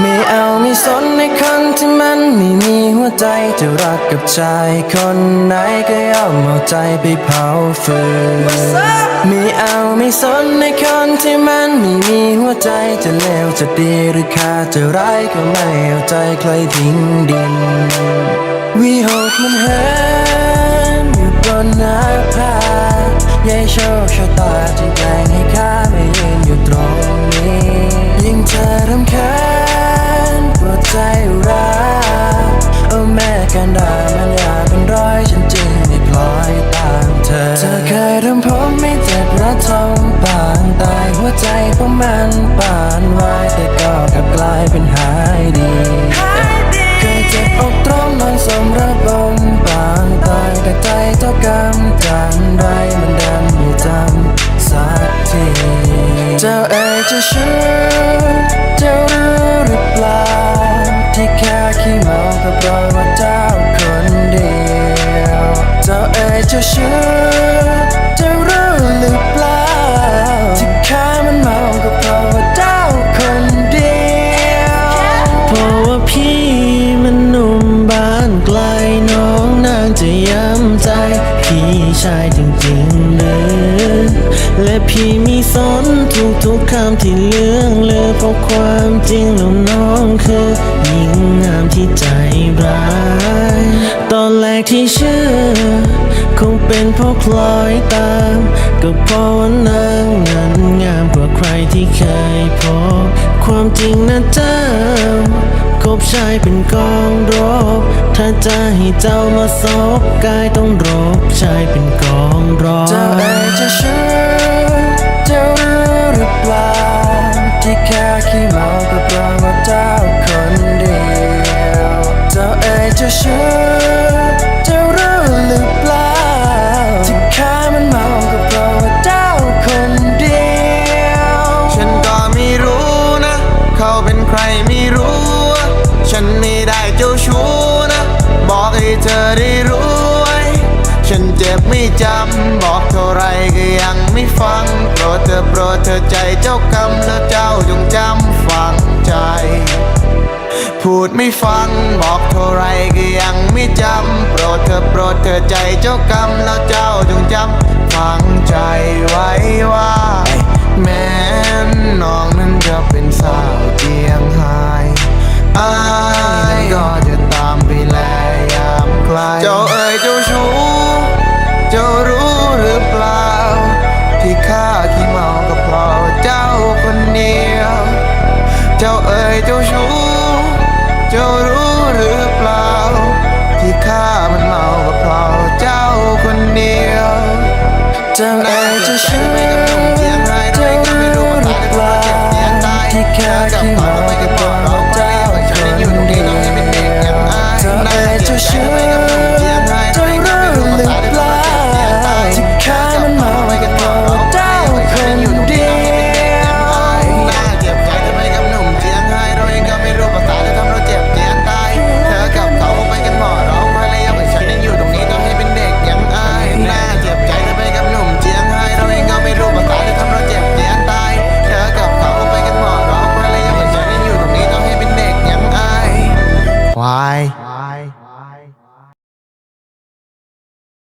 ไม่เอาไม่สนในคนที่มันไม่มีหัวใจจะรักกับชายคนไหนก็ยอมเอาใจไปเผาฟืนไม่เอาไม่สนในคนที่มันไม่มีหัวใจจะเลวจะดีหรือค่าจะร้ายก็ไม่เอาใจใครทิ้งดินวีหกมันเห็นอยู่บนหน้าผายายโชคชะตาจึงแกล้งให้ข้าไม่ยืนอยู่ตรงนี้ยิ่งเธอรำคาญ นดามันอยากเป็นร้อยฉันจึงไม่คล้อยตามเธอ เธอเคยทำผมไม่เจ็บระทมปานตายหัวใจของมันปานวายแต่ก็กลับกลายเป็นหายดีเคยเจ็บอกตรงนอนสมระบมปางตายแต่ใจเท่ากำจันไรมันดันไม่จำสักทีเจ้าเอ๋ยจะเชื่อ จะเชื่อจะรู้หรือเปล่า ที่ข้ามันเมาก็เพราะว่าเจ้าคนเดียวเพราะว่าพี่มันหนุ่มบ้านไกลน้องนางจะย้ำใจ พี่ชายจริง และพี่มีสนทุกทุกคำที่เลื่องเลือเพราะความจริงแล้วน้องคือหญิงงามที่ใจร้าย ตอนแรกที่เชื่อ คงเป็นเพราะคล้อยตาม ก็เพราะว่านางนั้นงามกว่าใครที่เคยพบความจริงนะเจ้าคบชายเป็นกองรบ ถ้าจะให้เจ้ามาซบกายต้องรบชาย เอ๋ยจะรู้หรือเปล่าที่แค่มันเมาก็เพราะว่าเจ้าคนเดียว ฉันก็ไม่รู้นะ เขาเป็นใครไม่รู้ ฉันไม่ได้เจ้าชู้นะ บอกให้เธอได้รู้ไว้ฉันเจ็บไม่จำ บอกเท่าไรก็ยังไม่ฟัง โปรดเธอโปรดเธอใจเจ้ากรรมแล้วเจ้าจงจำฝัง พูดไม่ฟัง บอกเท่าไรก็ยังไม่จำ โปรดเธอโปรดเธอใจเจ้ากรรมแล้วเจ้าจงจำฝังใจไว้ว่า แม้น้องนั้นจะเป็นสาวเจียงไฮ้อายก็จะตามไปแลยามใครเจ้าเอ๋ยเจ้าชู้เจ้ารู้หรือเปล่า ที่ข้าขี้เมาก็เพราะเจ้าคนเดียว เจ้าเอ๋ยเจ้าชู้ จ้ารู้หรือเปล่า ที่ข้ามันเมาก็เพราะเจ้าคนเดียวจำได้จะเชื่อ